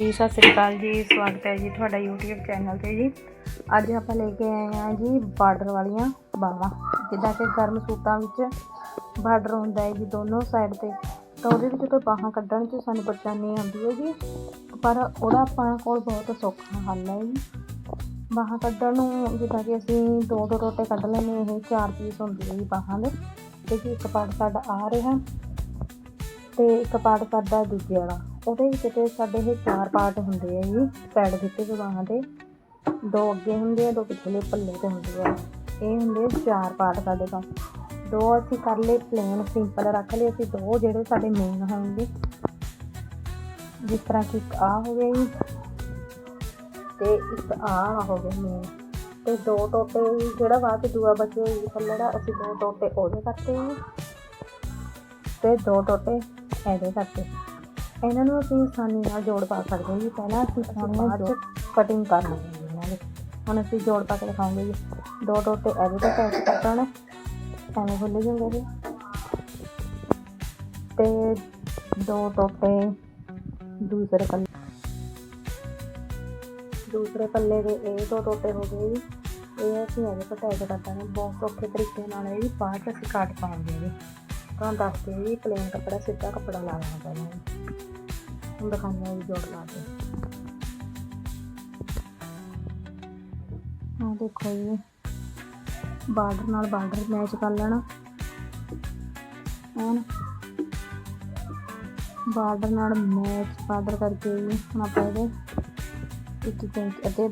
ਜੀ, ਸਤਿ ਸ੍ਰੀ ਅਕਾਲ ਜੀ, ਸਵਾਗਤ ਹੈ ਜੀ ਤੁਹਾਡਾ YouTube ਚੈਨਲ ਤੇ ਜੀ। ਅੱਜ ਆਪਾਂ ਲੈ ਕੇ ਆਏ ਹਾਂ ਜੀ ਬਾਰਡਰ ਵਾਲੀਆਂ ਬਾਹਾਂ ਜਿੱਦਾਂ ਕਿ ਗਰਮ ਸੂਟਾਂ ਵਿੱਚ ਬਾਰਡਰ ਹੁੰਦਾ ਹੈ ਜੀ ਦੋਨੋਂ ਸਾਈਡ ਤੇ। ਤਾਂ ਉਹਦੇ ਵਿੱਚ ਤੋਂ ਬਾਹਾਂ ਕੱਢਣ 'ਚ ਸਾਨੂੰ ਪਰੇਸ਼ਾਨੀ ਆਉਂਦੀ ਹੈ ਜੀ। ਪਰ ਉਹਦਾ ਆਪਾਂ ਕੋਲ ਬਹੁਤ ਸੌਖਾ ਹੱਲ ਹੈ ਜੀ। ਬਾਹਾਂ ਕੱਢਣ ਨੂੰ ਜਿੱਦਾਂ ਕਿ ਅਸੀਂ ਦੋ ਦੋ ਟੋਟੇ ਕੱਢ ਲੈਂਦੇ ਇਹ ਚਾਰ ਪੀਸ ਹੁੰਦੇ ਆ ਜੀ ਬਾਹਾਂ ਦੇ। ਤੇ ਜੀ ਇੱਕ ਪਾਰਟ ਸਾਡਾ ਆ ਰਿਹਾ ਤੇ ਇੱਕ ਪਾਰਟ ਸਾਡਾ ਦੂਜੇ ਵਾਲਾ। ਉਹਦੇ ਵਿੱਚ ਤੇ ਸਾਡੇ ਇਹ ਚਾਰ ਪਾਰਟ ਹੁੰਦੇ ਆ ਜੀ, ਪੈਡ ਦਿੱਤੇ ਹੋਏ ਬਾਹਾਂ ਦੇ। ਦੋ ਅੱਗੇ ਹੁੰਦੇ ਆ, ਦੋ ਪਿਛਲੇ ਪੱਲੇ ਤੇ ਹੁੰਦੇ ਆ। ਇਹ ਹੁੰਦੇ ਚਾਰ ਪਾਰਟ ਸਾਡੇ ਕੋਲ ਦੋ ਅਸੀਂ ਕਰ ਲਏ ਪਲੇਨ ਸਿੰਪਲ ਰੱਖ ਲਏ। ਅਸੀਂ ਦੋ ਜਿਹੜੇ ਸਾਡੇ ਮੇਨ ਹੋਣਗੇ। ਜਿਸ ਤਰ੍ਹਾਂ ਕਿ ਇੱਕ ਆ ਹੋ ਗਿਆ ਜੀ, ਤੇ ਇੱਕ ਆ ਹੋ ਗਿਆ ਮੇਨ ਤੇ ਦੋ ਟੋਟੇ, ਜਿਹੜਾ ਬਾਅਦ ਚ ਦੂਆ ਬਚਿਆ ਜੀ ਥੱਲੜਾ ਅਸੀਂ ਦੋ ਟੋਟੇ ਉਹਦੇ ਕਰਤੇ ਜੀ ਤੇ ਦੋ ਟੋਟੇ ਇਹਦੇ ਕਰਤੇ ਇਹਨਾਂ ਨੂੰ ਅਸੀਂ ਆਸਾਨੀ ਨਾਲ ਜੋੜ ਪਾ ਸਕਦੇ ਹਾਂ ਜੀ। ਪਹਿਲਾਂ ਅਸੀਂ ਤੁਹਾਨੂੰ ਬਾਅਦ ਚ? ਕਟਿੰਗ ਕਰ ਲਾਂਗੇ ਇਹਨਾਂ ਦੀ। ਹੁਣ ਅਸੀਂ ਜੋੜ ਪਾ ਕੇ ਦਿਖਾਉਂਗੇ ਜੀ। ਦੋ ਇਹਦੇ ਤੇ ਪੈਚ ਕੱਟਣ ਐਵੇਂ ਖੁੱਲ ਜੂਗਾ ਜੀ। ਤੇ ਦੋ ਟੋਟੇ ਦੂਸਰੇ ਪੱਲੇ ਦੂਸਰੇ ਪੱਲੇ ਦੇ ਇਹ ਦੋ ਟੋਟੇ ਹੋ ਗਏ ਜੀ। ਇਹ ਅਸੀਂ ਪਰ ਟੈਗ ਕਰ ਦਾਂਗੇ ਬਹੁਤ ਔਖੇ ਤਰੀਕੇ ਨਾਲ ਇਹ ਵੀ ਬਾਅਦ ਅਸੀਂ ਕੱਟ ਪਾਉਂਗੇ ਜੀ। ਤੁਹਾਨੂੰ ਦੱਸਦੇ ਜੀ ਪਲੇਨ ਕੱਪੜਾ, ਸਿੱਧਾ ਕੱਪੜਾ ਲਾ ਲੈਣਾ ਪੈਣਾ ਹੁਣ ਦਿਖਾਉਂਦੇ ਹਾਂ ਜੋੜ ਲਾ ਕੇ। ਆਹ ਦੇਖੋ ਜੀ, ਬਾਰਡਰ ਨਾਲ ਬਾਰਡਰ ਮੈਚ ਕਰ ਲੈਣਾ। ਐਨ ਬਾਰਡਰ ਨਾਲ ਮੈਚ ਬਾਰਡਰ ਕਰਕੇ ਹੁਣ ਆਪਾਂ ਇਹਦੇ ਇੱਕ ਇੰਚ ਅੱਧੇ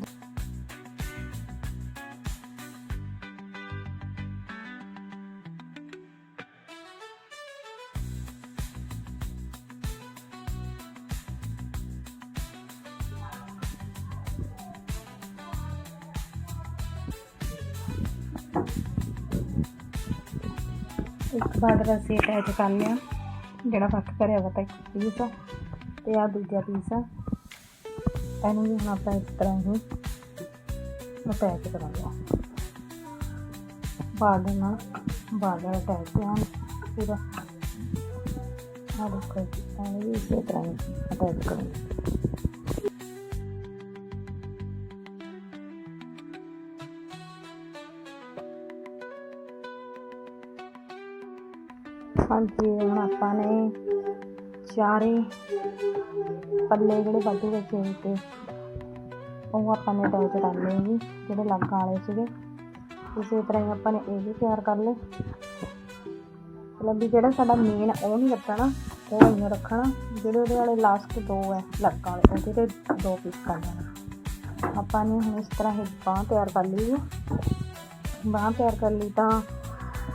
ਇੱਕ ਬਾਰਡਰ ਅਸੀਂ ਅਟੈਚ ਕਰ ਲਿਆ। ਜਿਹੜਾ ਵੱਖ ਕਰਿਆ ਵਾ ਤਾਂ ਇੱਕ ਪੀਸ ਆ। ਤੇ ਆ ਦੂਜਾ ਪੀਸ ਆ। ਇਹਨੂੰ ਵੀ ਹੁਣ ਆਪਾਂ ਇਸ ਤਰ੍ਹਾਂ ਹੀ ਅਟੈਚ ਕਰਾਂਗੇ। ਬਾਰਡਰ ਨਾਲ ਬਾਰਡਰ ਅਟੈਚ ਆ ਪੂਰਾ ਆ ਦੇਖੋ ਇਹਨੂੰ ਵੀ ਇਸੇ ਤਰ੍ਹਾਂ ਹੀ ਅਟੈਚ ਕਰਾਂਗੇ। ਹਾਂਜੀ, ਹੁਣ ਆਪਾਂ ਨੇ ਚਾਰੇ ਪੱਲੇ ਜਿਹੜੇ ਵਾਧੂ ਬਚੇ ਹੋਏ ਤੇ, ਉਹ ਆਪਾਂ ਨੇ ਅਟੈਚ ਕਰ ਲਏ ਜੀ ਜਿਹੜੇ ਲੱਗਾ ਵਾਲੇ ਸੀਗੇ। ਇਸੇ ਤਰ੍ਹਾਂ ਹੀ ਆਪਾਂ ਨੇ ਇਹ ਵੀ ਤਿਆਰ ਕਰ ਲਏ। ਮਤਲਬ ਵੀ ਜਿਹੜਾ ਸਾਡਾ ਮੇਨ ਉਹ ਨਹੀਂ ਰੱਖਣਾ, ਉਹ ਇੰਨਾ ਰੱਖਣਾ। ਜਿਹੜੇ ਉਹਦੇ ਵਾਲੇ ਲਾਸਟ ਦੋ ਹੈ ਲੱਗਾ ਵਾਲੇ, ਉਹਦੇ ਤੇ ਦੋ ਪੀਸ ਕਰ ਲੈਣਾ ਆਪਾਂ ਨੇ ਹੁਣ ਇਸ ਤਰ੍ਹਾਂ ਹੀ ਬਾਂਹ ਤਿਆਰ ਕਰ ਲਈ ਹੈ। ਬਾਂਹ ਤਿਆਰ ਕਰ ਲਈ ਤਾਂ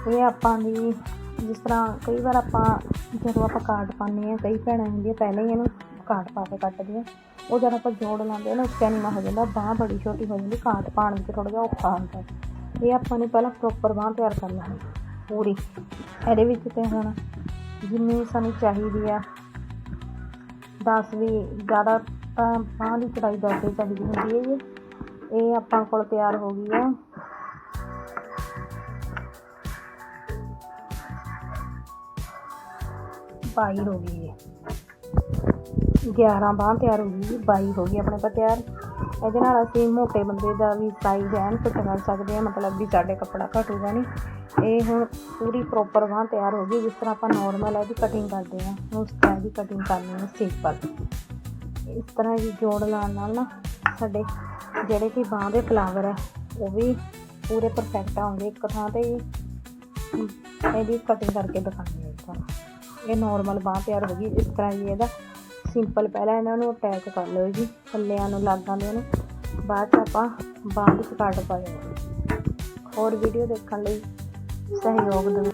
ਇਹ ਆਪਾਂ ਦੀ ਜਿਸ ਤਰ੍ਹਾਂ ਕਈ ਵਾਰ ਆਪਾਂ ਜਦੋਂ ਆਪਾਂ ਕਾਰਡ ਪਾਉਂਦੇ ਹਾਂ, ਕਈ ਭੈਣਾਂ ਹੁੰਦੀਆਂ ਪਹਿਲਾਂ ਹੀ ਇਹਨੂੰ ਕਾਰਡ ਪਾ ਕੇ ਕੱਟਦੀਆਂ। ਉਹ ਜਦੋਂ ਆਪਾਂ ਜੋੜ ਲਾਉਂਦੇ ਹਾਂ ਨਾ ਉੱਚਾ ਨੀਵਾਂ ਹੋ ਜਾਂਦਾ, ਬਾਂਹ ਬੜੀ ਛੋਟੀ ਹੋ ਜਾਂਦੀ, ਕਾਰਡ ਪਾਉਣ ਵਿੱਚ ਥੋੜ੍ਹਾ ਜਿਹਾ ਔਖਾ ਹੁੰਦਾ। ਇਹ ਆਪਾਂ ਨੇ ਪਹਿਲਾਂ ਪ੍ਰੋਪਰ ਬਾਂਹ ਤਿਆਰ ਕਰਨਾ ਲੈਣੀ, ਪੂਰੀ। ਇਹਦੇ ਵਿੱਚ ਤੇ ਹੁਣ ਜਿੰਨੀ ਸਾਨੂੰ ਚਾਹੀਦੀ ਆ 10 ਵੀ ਜ਼ਿਆਦਾ ਤਾਂ ਬਾਂਹ ਦੀ ਚੜਾਈ ਦਸ ਦੀ ਚਾਹੀਦੀ ਹੁੰਦੀ ਹੈ ਜੀ ਇਹ ਆਪਾਂ ਕੋਲ ਤਿਆਰ ਹੋ ਗਈ ਆ। ਬਾਈ ਹੋ ਗਈ ਹੈ। 11 ਬਾਂਹ ਤਿਆਰ ਹੋ ਗਈ ਜੀ 22 ਹੋ ਗਈ ਆਪਣੇ ਕੋਲ ਤਿਆਰ। ਇਹਦੇ ਨਾਲ ਅਸੀਂ ਮੋਟੇ ਬੰਦੇ ਦਾ ਵੀ ਸਾਈਜ਼ ਐਨ ਫਿੱਟ ਕਰ ਸਕਦੇ ਹਾਂ, ਮਤਲਬ ਵੀ ਸਾਡੇ ਕੱਪੜਾ ਘਟੂਗਾ ਨਹੀਂ ਇਹ ਹੁਣ ਪੂਰੀ ਪ੍ਰੋਪਰ ਬਾਂਹ ਤਿਆਰ ਹੋ ਗਈ, ਜਿਸ ਤਰ੍ਹਾਂ ਆਪਾਂ ਨਾਰਮਲ ਇਹਦੀ ਕਟਿੰਗ ਕਰਦੇ ਹਾਂ। ਉਸ ਤਰ੍ਹਾਂ ਦੀ ਕਟਿੰਗ ਕਰਨੀ ਹੈ ਸਿੰਪਲ ਇਸ ਤਰ੍ਹਾਂ ਦੀ ਜੋੜ ਲਾਉਣ ਨਾਲ ਨਾ ਸਾਡੇ ਜਿਹੜੇ ਕਿ ਬਾਂਹ ਦੇ ਫਲਾਵਰ ਹੈ ਉਹ ਵੀ ਪੂਰੇ ਪਰਫੈਕਟ ਆਉਂਦੇ ਇੱਕ ਥਾਂ ਤੇ ਹੀ ਇਹਦੀ ਕਟਿੰਗ ਕਰਕੇ ਦਿਖਾਉਂਦੇ ਹਾਂ ਤੁਹਾਨੂੰ ਇਹ ਨਾਰਮਲ ਬਾਂਹ ਤਿਆਰ ਹੋ ਗਈ। ਇਸ ਤਰ੍ਹਾਂ ਜੀ ਇਹਦਾ ਸਿੰਪਲ ਪਹਿਲਾਂ ਇਹਨਾਂ ਨੂੰ ਅਟੈਚ ਕਰ ਲਓ ਜੀ। ਥੱਲਿਆਂ ਨੂੰ, ਲਾਗਾਂ ਦੇ ਨੂੰ। ਬਾਅਦ ਚ ਆਪਾਂ ਬਾਂਹ ਵਿੱਚ ਕੱਟ ਪਾਇਆ ਹੋਰ ਵੀਡੀਓ ਦੇਖਣ ਲਈ ਸਹਿਯੋਗ ਦਿਓ।